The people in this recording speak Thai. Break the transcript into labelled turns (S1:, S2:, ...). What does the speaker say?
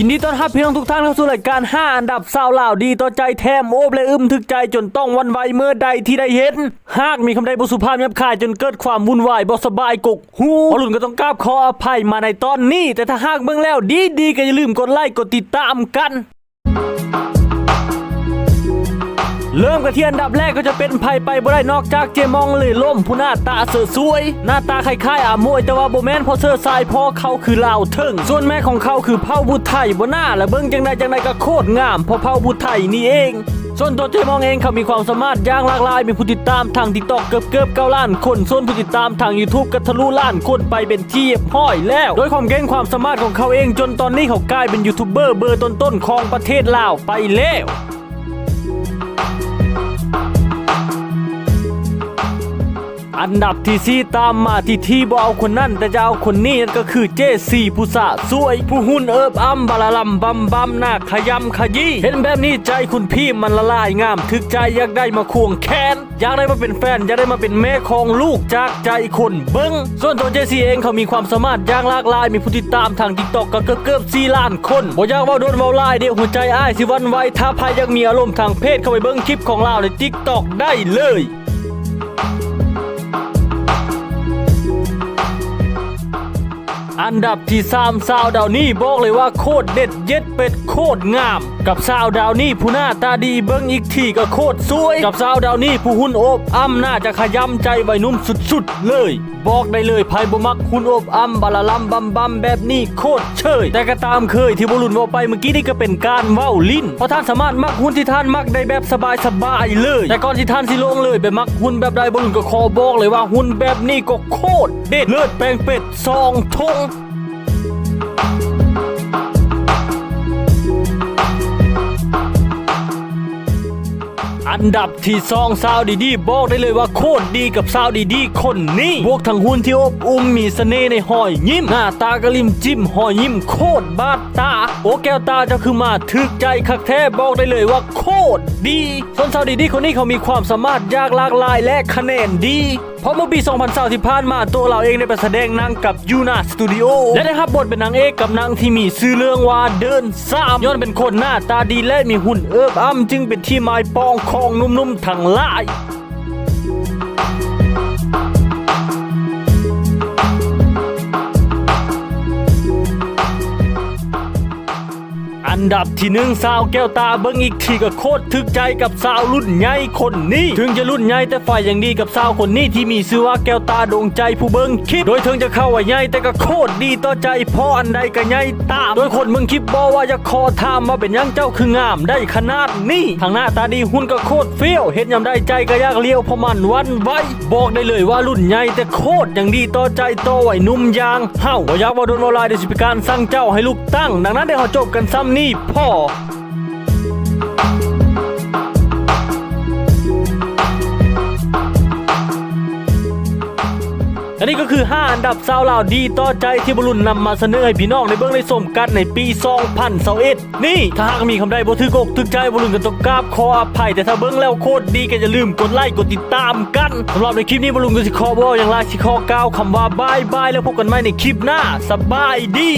S1: ยินดีต้อนรับพี่น้องทุกท่านเข้าสู่รายการ 5 อันดับสาวลาวดีต่อใจแถมโอบและอึมถึกใจจนต้องวันไหวเมื่อใดที่ได้เห็น หากมีคำใดบุสุภาพยับคายจนเกิดความวุ่นวายบอสบายกกหูอรุณก็ต้องกราบขออภัยมาในตอนนี้ แต่ถ้าหากเบิ่งแล้วดีดีๆก็อย่าลืมกดไลค์กดติดตามกัน เริ่มกันที่อันดับแรกก็จะเป็นไพ่ไปบ่ได้นอกจากเจมองเลยล่มผู้หน้าตาเสือสวย หน้าตาคล้ายๆอามวยแต่ว่าโบแมนเพอเสือทรายเพอเขาคือลาวเทิงส่วนแม่ของเขาคือเผ่าบุตรไทยบนหน้าและเบิ้งจังใดจังใดก็โคตรงามเพราะเผ่าบุตรไทยนี่เอง ส่วนตัวเจมองเองเขามีความสามารถย่างหลากหลาย มีผู้ติดตามทางทิกตอกเกือบเกือบเก้าล้านคนส่วนผู้ติดตามทาง YouTube ก็ทะลุล้านคนไปเป็นที่เรียบร้อยแล้ว โดยความเก่งความสามารถของเขาเองจนตอนนี้เขากลายเป็นยูทูบเบอร์เบอร์ต้นๆของประเทศลาวไปแล้ว อันดับที่สี่ตามมาที่ที่บ่เอาคนนั่นแต่จะเอาคนนี้นั่นก็คือเจสี่ผู้สะสวย ผู้หุ่นเอิบอ้ำบาลาลัมบัมบัมหน้าขยำขยี้เห็นแบบนี้ใจคุณพี่มันละลายงามถึกใจอยากได้มาควงแขนอยากได้มาเป็นแฟนอยากได้มาเป็นแม่ของลูกจากใจคนเบิ้งส่วนตัวเจสี่เองเขามีความสามารถอย่างหลากหลายมีผู้ติดตามทางทิกตอกก็เกือบเกือบสี่ล้านคนบ่อยากว่าโดนเว่าลายเดี๋ยวหัวใจอ้ายสิวันไหวถ้าพายยังมีอารมณ์ทางเพศเข้าไปเบิ้งคลิปของเราในทิกตอกได้เลย อันดับที่สามสาวดาวนี่บอกเลยว่าโคตรเด็ดเย็ดเป็ดโคตรงาม กับสาวดาวนี่ผู้หน้าตาดีเบิ้งอีกทีก็โคตรสวย กับสาวดาวนี่ผู้หุ่นโอบอ้ำน่าจะขยำใจใบหนุ่มสุดๆเลยบอกได้เลยไพ่บมักคุณอบอ้มบาลลัมบัมบัมแบบนี้โคตรเชยแต่ก็ตามเคยที่บรุนว่าไปเมื่อกี้นี่ก็เป็นการเว้าลิ้นเพราะท่านสามารถมักหุ่นที่ท่านมักได้แบบสบายสบายเลย แต่ก่อนที่ท่านสิลงเลยไปมักหุ่นแบบใดบรุนก็ขอบอกเลยว่าหุ่นแบบนี้ก็โคตรเด็ดเลือดแปลงเป็ดซองทง อันดับที่ซองซาวดีดีบอกได้เลยว่าโคตรดีกับซาวดีดีคนนี้บวกทั้งหุ่นที่อบอุ้มมีเสน่ห์ในหอยยิ้ม หน้าตากระลิมจิ้มหอยยิ้มโคตรบาดตา โอแก้วตาจะคือมาถึกใจคักแท้บอกได้เลยว่าโค ตรดีส่วนสาวดีดีคนนี้เขามีความสามารถยากหลากหลายและคะแนนดี เพราะเมื่อปี 2020ที่ผ่านมาตัวเราเองได้ไปแสดงนางกับยูนาสตูดิโอและได้รับบทเป็นนางเอกกับนางที่มีชื่อเรื่องว่าเดินสามย้อนเป็นคนหน้าตาดีและมีหุ่นเอิบอ้ำจึงเป็นที่หมายปองของนุ่มๆทั้งหลาย นดับที่หนึ่งสาวแก้วตาเบิ้งอีกทีก็โคตรทึกใจกับสาวรุ่นใหญ่คนนี้ ถึงจะรุ่นใหญ่แต่ฝ่ายอย่างดีกับสาวคนนี้ที่มีชื่อว่าแก้วตาดวงใจผู้เบิ้งคลิป โดยถึงจะเข้าว่าใหญ่แต่ก็โคตรดีต่อใจพราะอันใดก็ใหญ่ตามโดยคนเมึงคลิปบอกว่าจะขอถามว่าเป็นยังเจ้าคืองามได้ขนาดนี้ทางหน้าตาดีหุ่นก็โคตรเฟี้ยวเห็นยำได้ใจก็ยากเลี้ยวพมันวันไหวบอกได้เลยว่ารุ่นใหญ่แต่โคตรอย่างดีต่อใจต่อไหวนุ่มยางเฮ้าบ่อยากว่าโดนวลายเดยวสิพิการสร้างเจ้าให้ลูกตั้ง ดังนั้นเดี๋ยวเราจบกันซ้ำนี่พ่ออันนี้ก็คือ 5 อันดับสาวลาวดีต่อใจที่บรุนนำมาเสนอให้พี่น้องในเบื้องในสมกันในปี 2021นี่ ถ้าหากมีคำใดบ่ถือกอกถึกใจบรุนก็ต้องกราบขออภัย แต่ถ้าเบื้องแล้วโคตรดีก็อย่าลืมกดไลค์กดติดตามกันสำหรับในคลิปนี้บรุนก็สิขอบอกอย่างไรสิขอกล่าวคำว่าบายบายแล้วพบกันใหม่ในคลิปหน้า สบายดี